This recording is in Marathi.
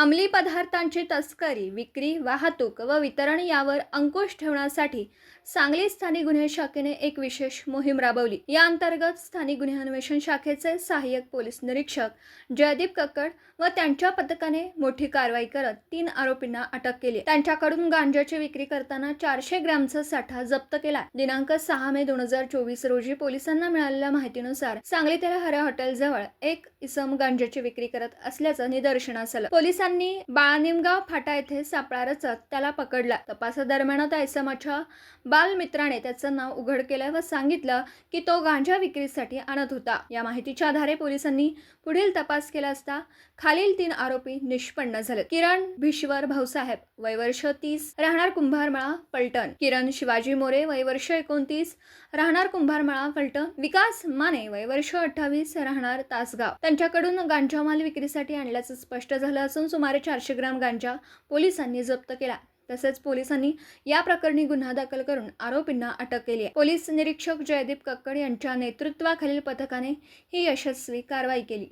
अंमली पदार्थांची तस्करी विक्री वाहतूक व वितरण यावर अंकुश ठेवण्यासाठी सांगली स्थानिक गुन्हे शाखेने एक विशेष मोहीम राबवली. या अंतर्गत स्थानिक गुन्हे अन्वेषण शाखेचे सहाय्यक पोलीस निरीक्षक जयदीप कक्कड व त्यांच्या पथकाने मोठी कारवाई करत तीन आरोपींना अटक केली. त्यांच्याकडून गांजाची विक्री करताना चारशे ग्रॅमचा साठा जप्त केला. दिनांक सहा मे दोन हजार चोवीस रोजी पोलिसांना मिळालेल्या माहितीनुसार सांगलीतील हरे हॉटेल जवळ एक इसम गांजाची विक्री करत असल्याचं निदर्शनास आलं. पोलिसांनी बाळानिमगाव फाटा येथे सापळा रचत त्याला पकडला. तपासादरम्यान त्या इसमाच्या बालमित्राने त्याचं नाव उघड केलं व सांगितलं की तो गांजा विक्रीसाठी आणत होता. या माहितीच्या आधारे पोलिसांनी पुढील तपास केला असता खालील तीन आरोपी निष्पन्न झाले किरण भिश्वर भाऊसाहेब वय वर्ष तीस राहणार कुंभारमळा पलटण. किरण शिवाजी मोरे वय वर्ष एकोणतीस राहणार कुंभारमळा पलटण. विकास माने वय वर्ष अठ्ठावीस राहणार तासगाव. त्यांच्याकडून गांजा माल विक्रीसाठी आणल्याचं स्पष्ट झालं असून सुमारे चारशे ग्राम गांजा पोलिसांनी जप्त केला. तसेच पोलिसांनी या प्रकरणी गुन्हा दाखल करून आरोपींना अटक केली आहे. पोलीस निरीक्षक जयदीप कक्कड यांच्या नेतृत्वाखालील पथकाने ही यशस्वी कारवाई केली.